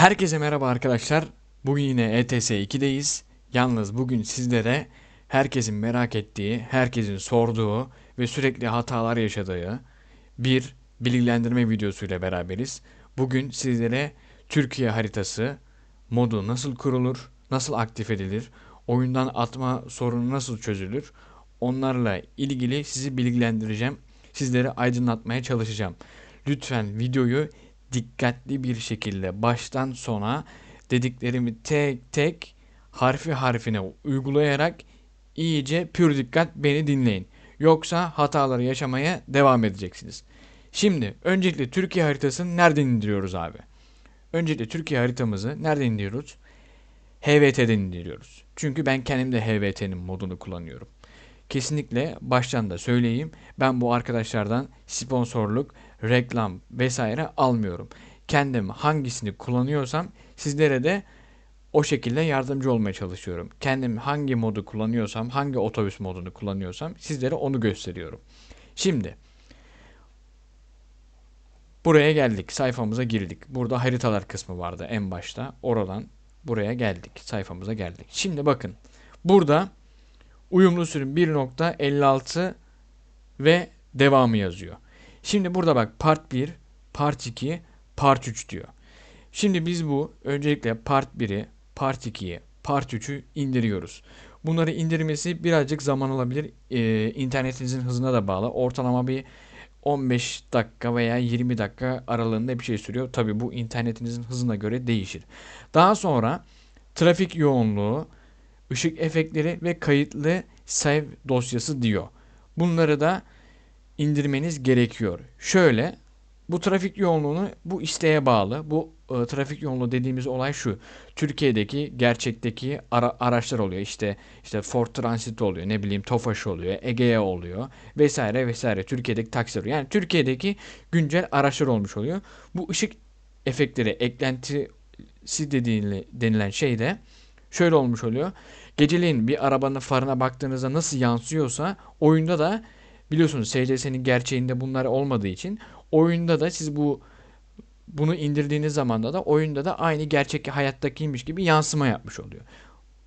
Herkese merhaba arkadaşlar. Bugün yine ETS 2'deyiz. Yalnız bugün sizlere herkesin merak ettiği, herkesin sorduğu ve sürekli hatalar yaşadığı bir bilgilendirme videosuyla beraberiz. Bugün sizlere Türkiye haritası modu nasıl kurulur, nasıl aktif edilir, oyundan atma sorunu nasıl çözülür, onlarla ilgili sizi bilgilendireceğim. Sizleri aydınlatmaya çalışacağım. Lütfen videoyu dikkatli bir şekilde baştan sona dediklerimi tek tek harfi harfine uygulayarak iyice pür dikkat beni dinleyin. Yoksa hataları yaşamaya devam edeceksiniz. Şimdi öncelikle Türkiye haritasını nereden indiriyoruz abi? Öncelikle Türkiye haritamızı nereden indiriyoruz? HVT'den indiriyoruz. Çünkü ben kendim de HVT'nin modunu kullanıyorum. Kesinlikle baştan da söyleyeyim. Ben bu arkadaşlardan sponsorluk, reklam vesaire almıyorum. Kendim hangisini kullanıyorsam sizlere de o şekilde yardımcı olmaya çalışıyorum. Kendim hangi modu kullanıyorsam, hangi otobüs modunu kullanıyorsam sizlere onu gösteriyorum. Şimdi buraya geldik. Sayfamıza girdik. Burada haritalar kısmı vardı en başta. Oradan buraya geldik. Sayfamıza geldik. Şimdi bakın. Burada uyumlu sürüm 1.56 ve devamı yazıyor. Şimdi burada bak part 1, part 2, part 3 diyor. Şimdi biz bu öncelikle part 1'i, part 2'yi, part 3'ü indiriyoruz. Bunları indirmesi birazcık zaman alabilir. Ee, internetinizin hızına da bağlı. Ortalama bir 15 dakika veya 20 dakika aralığında bir şey sürüyor. Tabi bu internetinizin hızına göre değişir. Daha sonra trafik yoğunluğu, ışık efektleri ve kayıtlı save dosyası diyor. Bunları da indirmeniz gerekiyor. Şöyle bu trafik yoğunluğunu bu isteğe bağlı. Bu e, trafik yoğunluğu dediğimiz olay şu. Türkiye'deki gerçekteki ara, araçlar oluyor. İşte işte Ford Transit oluyor. Ne bileyim Tofaş oluyor. Egea oluyor. Vesaire vesaire. Türkiye'deki taksi oluyor. Yani Türkiye'deki güncel araçlar olmuş oluyor. Bu ışık efektleri eklentisi dediğin, denilen şey de şöyle olmuş oluyor. Geceleyin bir arabanın farına baktığınızda nasıl yansıyorsa oyunda da biliyorsunuz SCS'nin gerçeğinde bunlar olmadığı için oyunda da siz bu bunu indirdiğiniz zaman da oyunda da aynı gerçek hayattakiymiş gibi yansıma yapmış oluyor.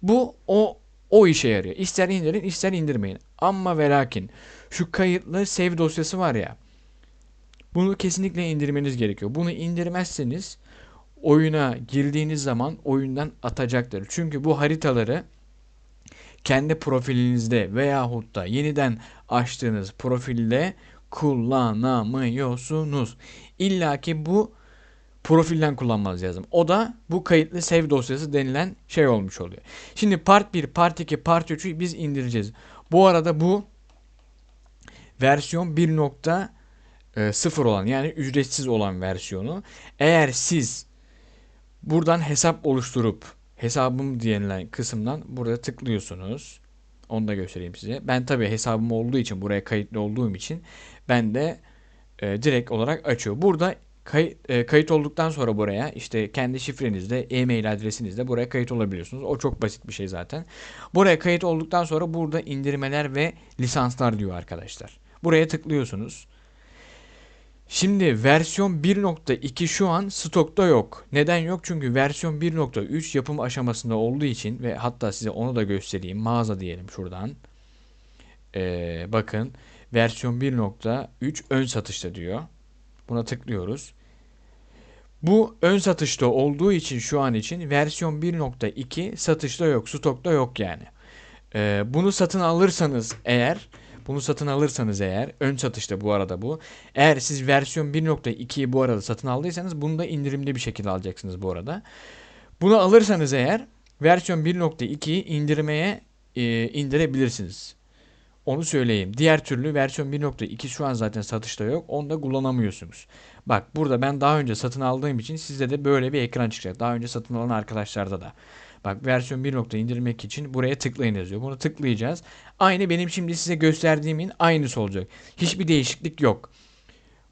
Bu o o işe yarıyor. İster indirin ister indirmeyin. Ama ve lakin şu kayıtlı save dosyası var ya. Bunu kesinlikle indirmeniz gerekiyor. Bunu indirmezseniz oyuna girdiğiniz zaman oyundan atacaktır. Çünkü bu haritaları kendi profilinizde veyahut da yeniden açtığınız profilde kullanamıyorsunuz. İlla ki bu profilden kullanmanız lazım. O da bu kayıtlı save dosyası denilen şey olmuş oluyor. Şimdi part 1, part 2, part 3'ü biz indireceğiz. Bu arada bu versiyon 1.0 olan yani ücretsiz olan versiyonu. Eğer siz buradan hesap oluşturup hesabım denilen kısımdan burada tıklıyorsunuz. Onu da göstereyim size. Ben tabii hesabım olduğu için buraya kayıtlı olduğum için ben de e, direkt olarak açıyor. Burada kay, e, kayıt olduktan sonra buraya işte kendi şifrenizde, e-mail adresinizde buraya kayıt olabiliyorsunuz. O çok basit bir şey zaten. Buraya kayıt olduktan sonra burada indirmeler ve lisanslar diyor arkadaşlar. Buraya tıklıyorsunuz. Şimdi versiyon 1.2 şu an stokta yok. Neden yok? Çünkü versiyon 1.3 yapım aşamasında olduğu için ve hatta size onu da göstereyim. Mağaza diyelim şuradan. Ee, bakın versiyon 1.3 ön satışta diyor. Buna tıklıyoruz. Bu ön satışta olduğu için şu an için versiyon 1.2 satışta yok. Stokta yok yani. Ee, bunu satın alırsanız eğer bunu satın alırsanız eğer ön satışta bu arada bu. Eğer siz versiyon 1.2'yi bu arada satın aldıysanız bunu da indirimli bir şekilde alacaksınız bu arada. Bunu alırsanız eğer versiyon 1.2'yi indirmeye e, indirebilirsiniz. Onu söyleyeyim. Diğer türlü versiyon 1.2 şu an zaten satışta yok. Onu da kullanamıyorsunuz. Bak burada ben daha önce satın aldığım için sizde de böyle bir ekran çıkacak. Daha önce satın alan arkadaşlarda da. Bak versiyon 1 indirmek için buraya tıklayın yazıyor. Bunu tıklayacağız. Aynı benim şimdi size gösterdiğimin aynısı olacak. Hiçbir değişiklik yok.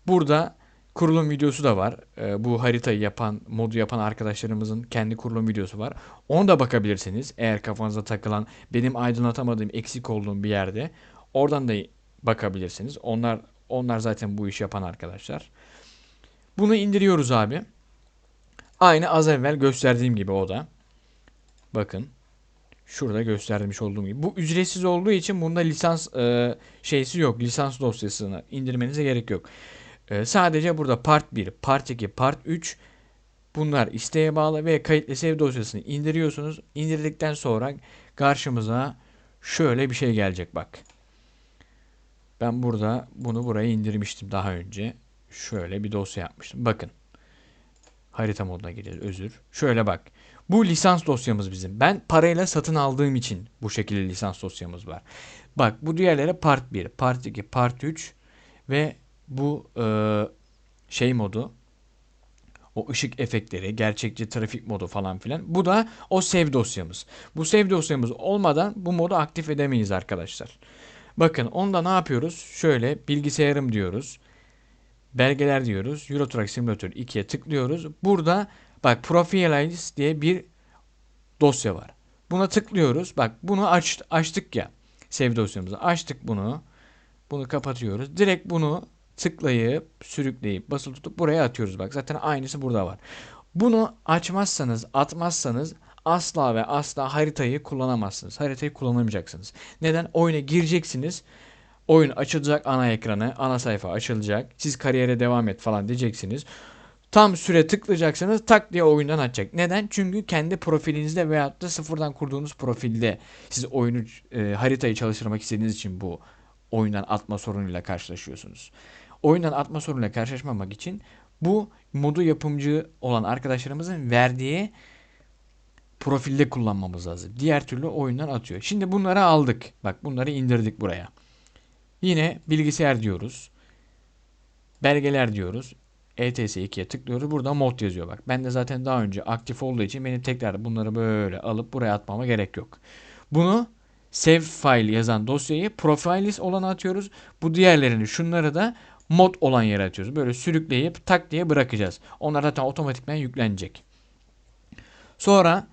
Burada kurulum videosu da var. Ee, bu haritayı yapan, modu yapan arkadaşlarımızın kendi kurulum videosu var. Onu da bakabilirsiniz. Eğer kafanıza takılan, benim aydınlatamadığım, eksik olduğum bir yerde oradan da bakabilirsiniz. Onlar onlar zaten bu iş yapan arkadaşlar. Bunu indiriyoruz abi. Aynı az evvel gösterdiğim gibi o da. Bakın. Şurada göstermiş olduğum gibi. Bu ücretsiz olduğu için bunda lisans e, şeysi yok. Lisans dosyasını indirmenize gerek yok. E, sadece burada part 1, part 2, part 3 bunlar isteğe bağlı ve kayıtlı save dosyasını indiriyorsunuz. İndirdikten sonra karşımıza şöyle bir şey gelecek bak. Ben burada bunu buraya indirmiştim daha önce. Şöyle bir dosya yapmıştım. Bakın. Harita moduna gireceğiz. Özür. Şöyle bak. Bu lisans dosyamız bizim. Ben parayla satın aldığım için bu şekilde lisans dosyamız var. Bak bu diğerleri part 1, part 2, part 3 ve bu e, şey modu o ışık efektleri, gerçekçi trafik modu falan filan. Bu da o save dosyamız. Bu save dosyamız olmadan bu modu aktif edemeyiz arkadaşlar. Bakın onda ne yapıyoruz? Şöyle bilgisayarım diyoruz. Belgeler diyoruz. Euro Truck Simulator 2'ye tıklıyoruz. Burada bak Profiles diye bir dosya var. Buna tıklıyoruz. Bak bunu aç, açtık ya. Save dosyamızı açtık bunu. Bunu kapatıyoruz. Direkt bunu tıklayıp sürükleyip basılı tutup buraya atıyoruz. Bak zaten aynısı burada var. Bunu açmazsanız atmazsanız asla ve asla haritayı kullanamazsınız. Haritayı kullanamayacaksınız. Neden? Oyuna gireceksiniz. Oyun açılacak ana ekranı, ana sayfa açılacak. Siz kariyere devam et falan diyeceksiniz. Tam süre tıklayacaksınız tak diye oyundan açacak. Neden? Çünkü kendi profilinizde veyahut da sıfırdan kurduğunuz profilde siz oyunu e, haritayı çalıştırmak istediğiniz için bu oyundan atma sorunuyla karşılaşıyorsunuz. Oyundan atma sorunuyla karşılaşmamak için bu modu yapımcı olan arkadaşlarımızın verdiği profilde kullanmamız lazım. Diğer türlü oyundan atıyor. Şimdi bunları aldık. Bak bunları indirdik buraya. Yine bilgisayar diyoruz. Belgeler diyoruz. ETS 2'ye tıklıyoruz. Burada mod yazıyor bak. Ben de zaten daha önce aktif olduğu için benim tekrar bunları böyle alıp buraya atmama gerek yok. Bunu save file yazan dosyayı profiles olana atıyoruz. Bu diğerlerini şunları da mod olan yere atıyoruz. Böyle sürükleyip tak diye bırakacağız. Onlar zaten otomatikman yüklenecek. Sonra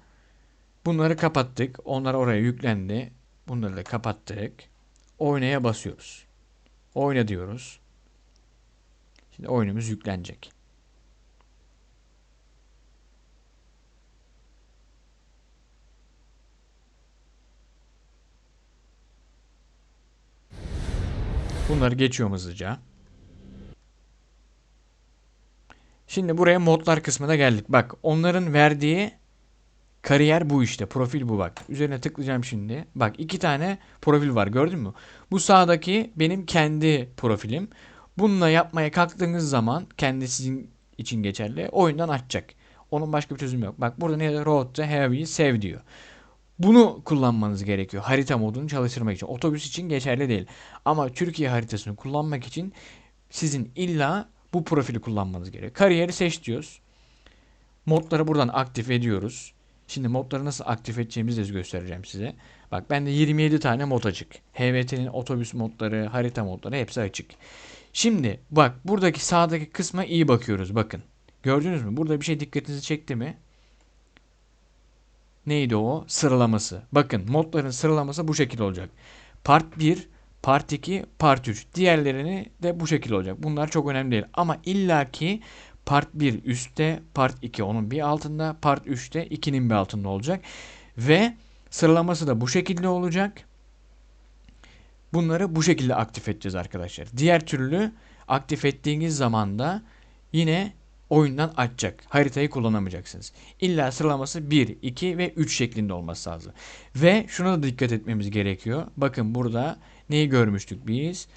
bunları kapattık. Onlar oraya yüklendi. Bunları da kapattık. Oynaya basıyoruz. Oyna diyoruz. Şimdi oyunumuz yüklenecek. Bunları geçiyorum hızlıca. Şimdi buraya modlar kısmına geldik. Bak onların verdiği kariyer bu işte. Profil bu bak. Üzerine tıklayacağım şimdi. Bak iki tane profil var gördün mü? Bu sağdaki benim kendi profilim. Bununla yapmaya kalktığınız zaman kendi sizin için geçerli oyundan açacak. Onun başka bir çözümü yok. Bak burada ne? Road to Heavy Save diyor. Bunu kullanmanız gerekiyor harita modunu çalıştırmak için. Otobüs için geçerli değil. Ama Türkiye haritasını kullanmak için sizin illa bu profili kullanmanız gerekiyor. Kariyeri seç diyoruz. Modları buradan aktif ediyoruz. Şimdi modları nasıl aktif edeceğimizi de göstereceğim size. Bak bende 27 tane mod açık. HVT'nin otobüs modları, harita modları hepsi açık. Şimdi bak buradaki sağdaki kısma iyi bakıyoruz bakın. Gördünüz mü? Burada bir şey dikkatinizi çekti mi? Neydi o? Sıralaması. Bakın modların sıralaması bu şekilde olacak. Part 1, Part 2, Part 3. Diğerlerini de bu şekilde olacak. Bunlar çok önemli değil. Ama illaki Part 1 üstte, Part 2 onun bir altında, Part 3'te 2'nin bir altında olacak. Ve sıralaması da bu şekilde olacak. Bunları bu şekilde aktif edeceğiz arkadaşlar. Diğer türlü aktif ettiğiniz zaman da yine oyundan açacak. Haritayı kullanamayacaksınız. İlla sıralaması 1, 2 ve 3 şeklinde olması lazım. Ve şuna da dikkat etmemiz gerekiyor. Bakın burada neyi görmüştük biz?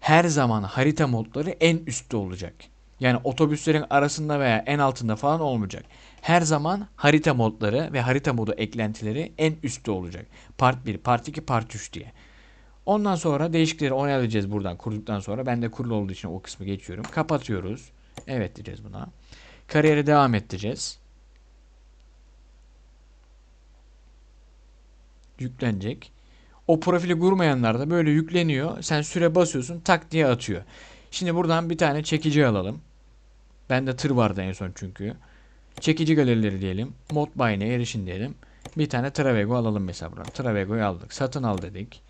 Her zaman harita modları en üstte olacak. Yani otobüslerin arasında veya en altında falan olmayacak. Her zaman harita modları ve harita modu eklentileri en üstte olacak. Part 1, Part 2, Part 3 diye. Ondan sonra değişiklikleri onaylayacağız buradan kurduktan sonra. Ben de kurulu olduğu için o kısmı geçiyorum. Kapatıyoruz. Evet diyeceğiz buna. Kariyere devam edeceğiz. Yüklenecek. O profili kurmayanlar da böyle yükleniyor. Sen süre basıyorsun tak diye atıyor. Şimdi buradan bir tane çekici alalım. Bende tır vardı en son çünkü. Çekici galerileri diyelim. Mod buy'ine erişin diyelim. Bir tane Travego alalım mesela buradan. Travego'yu aldık. Satın al dedik.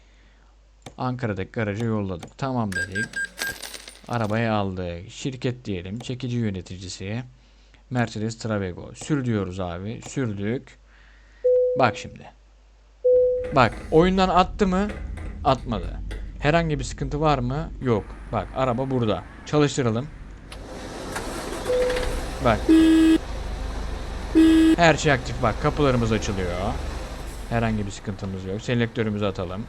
Ankara'daki garaja yolladık. Tamam dedik. Arabayı aldık. Şirket diyelim. Çekici yöneticisi. Mercedes Travego. Sür diyoruz abi. Sürdük. Bak şimdi. Bak oyundan attı mı? Atmadı. Herhangi bir sıkıntı var mı? Yok. Bak araba burada. Çalıştıralım. Bak. Her şey aktif bak. Kapılarımız açılıyor. Herhangi bir sıkıntımız yok. Selektörümüzü atalım.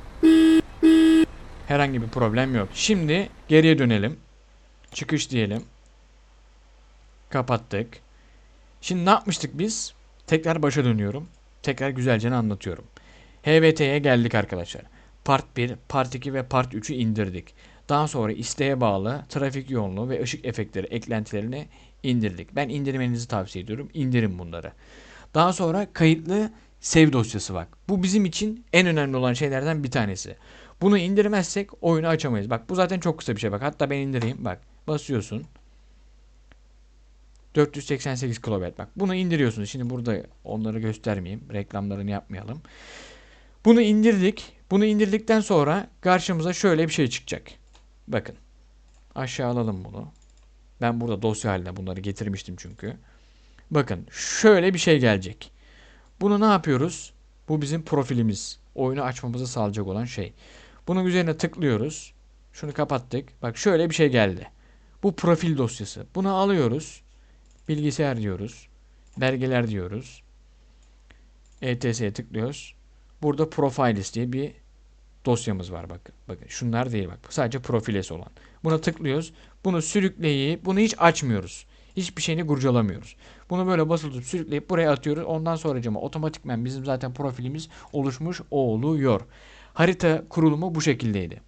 Herhangi bir problem yok. Şimdi geriye dönelim. Çıkış diyelim. Kapattık. Şimdi ne yapmıştık biz? Tekrar başa dönüyorum. Tekrar güzelce anlatıyorum. HVT'ye geldik arkadaşlar. Part 1, Part 2 ve Part 3'ü indirdik. Daha sonra isteğe bağlı trafik yoğunluğu ve ışık efektleri eklentilerini indirdik. Ben indirmenizi tavsiye ediyorum. İndirin bunları. Daha sonra kayıtlı save dosyası var. Bu bizim için en önemli olan şeylerden bir tanesi. Bunu indirmezsek oyunu açamayız. Bak bu zaten çok kısa bir şey bak. Hatta ben indireyim. Bak basıyorsun. 488 kilobit bak. Bunu indiriyorsunuz. Şimdi burada onları göstermeyeyim. Reklamlarını yapmayalım. Bunu indirdik. Bunu indirdikten sonra karşımıza şöyle bir şey çıkacak. Bakın. Aşağı alalım bunu. Ben burada dosya haline bunları getirmiştim çünkü. Bakın şöyle bir şey gelecek. Bunu ne yapıyoruz? Bu bizim profilimiz. Oyunu açmamızı sağlayacak olan şey. Bunun üzerine tıklıyoruz. Şunu kapattık. Bak şöyle bir şey geldi. Bu profil dosyası. Bunu alıyoruz. Bilgisayar diyoruz. Belgeler diyoruz. ETS'ye tıklıyoruz. Burada Profiles diye bir dosyamız var bakın. Bakın şunlar değil bak. Sadece Profiles olan. Buna tıklıyoruz. Bunu sürükleyip bunu hiç açmıyoruz. Hiçbir şeyini kurcalamıyoruz. Bunu böyle basılı sürükleyip buraya atıyoruz. Ondan sonra cama otomatikmen bizim zaten profilimiz oluşmuş oluyor. Harita kurulumu bu şekildeydi.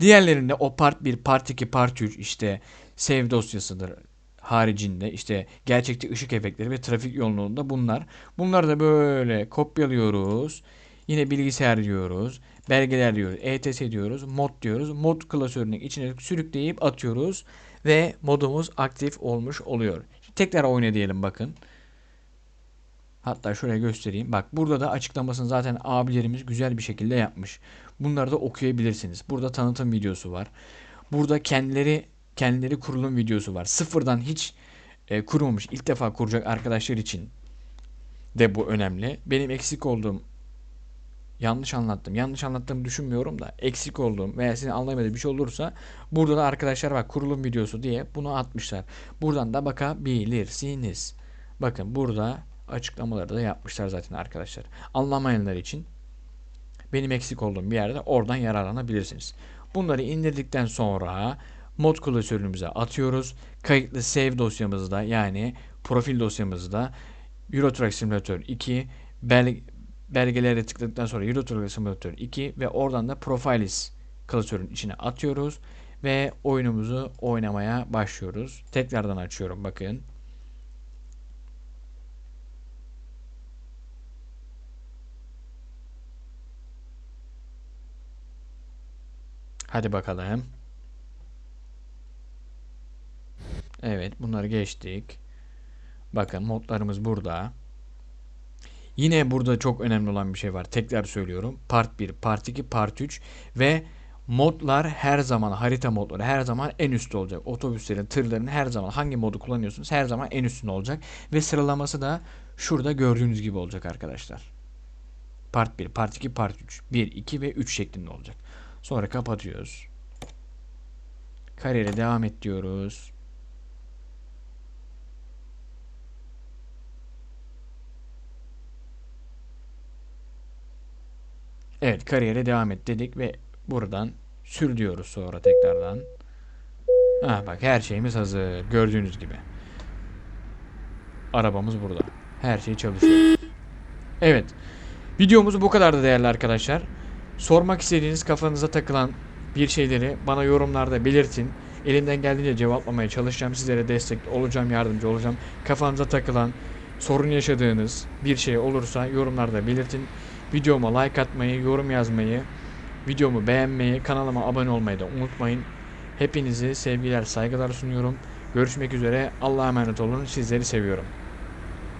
Diğerlerinde o part 1, part 2, part 3 işte save dosyasıdır haricinde işte gerçekçi ışık efektleri ve trafik yoğunluğunda bunlar. Bunları da böyle kopyalıyoruz. Yine bilgisayar diyoruz. Belgeler diyoruz. ETS diyoruz. Mod diyoruz. Mod klasörünün içine sürükleyip atıyoruz. Ve modumuz aktif olmuş oluyor. Tekrar oyna diyelim bakın. Hatta şöyle göstereyim. Bak burada da açıklamasını zaten abilerimiz güzel bir şekilde yapmış. Bunları da okuyabilirsiniz. Burada tanıtım videosu var. Burada kendileri kendileri kurulum videosu var. Sıfırdan hiç e, kurmamış, ilk defa kuracak arkadaşlar için de bu önemli. Benim eksik olduğum yanlış anlattım. Yanlış anlattığımı düşünmüyorum da eksik olduğum veya sizin anlamadığınız bir şey olursa burada da arkadaşlar bak kurulum videosu diye bunu atmışlar. Buradan da bakabilirsiniz. Bakın burada açıklamaları da yapmışlar zaten arkadaşlar. Anlamayanlar için benim eksik olduğum bir yerde oradan yararlanabilirsiniz. Bunları indirdikten sonra mod klasörümüze atıyoruz. Kayıtlı save dosyamızda yani profil dosyamızda Euro Truck Simulator 2 bel belgelere tıkladıktan sonra Euro Truck Simulator 2 ve oradan da Profiles klasörün içine atıyoruz ve oyunumuzu oynamaya başlıyoruz. Tekrardan açıyorum bakın. Hadi bakalım. Evet bunları geçtik. Bakın modlarımız burada. Yine burada çok önemli olan bir şey var. Tekrar söylüyorum. Part 1, Part 2, Part 3 ve modlar her zaman harita modları her zaman en üstte olacak. Otobüslerin, tırların her zaman hangi modu kullanıyorsunuz her zaman en üstünde olacak ve sıralaması da şurada gördüğünüz gibi olacak arkadaşlar. Part 1, Part 2, Part 3. 1, 2 ve 3 şeklinde olacak. Sonra kapatıyoruz. Kariyere devam et diyoruz. Evet kariyere devam et dedik ve buradan sür diyoruz sonra tekrardan. Ha bak her şeyimiz hazır. Gördüğünüz gibi. Arabamız burada. Her şey çalışıyor. Evet. Videomuz bu kadar da değerli arkadaşlar. Sormak istediğiniz kafanıza takılan bir şeyleri bana yorumlarda belirtin. Elimden geldiğince cevaplamaya çalışacağım. Sizlere destek olacağım, yardımcı olacağım. Kafanıza takılan, sorun yaşadığınız bir şey olursa yorumlarda belirtin. Videoma like atmayı, yorum yazmayı, videomu beğenmeyi, kanalıma abone olmayı da unutmayın. Hepinizi sevgiler, saygılar sunuyorum. Görüşmek üzere. Allah'a emanet olun. Sizleri seviyorum.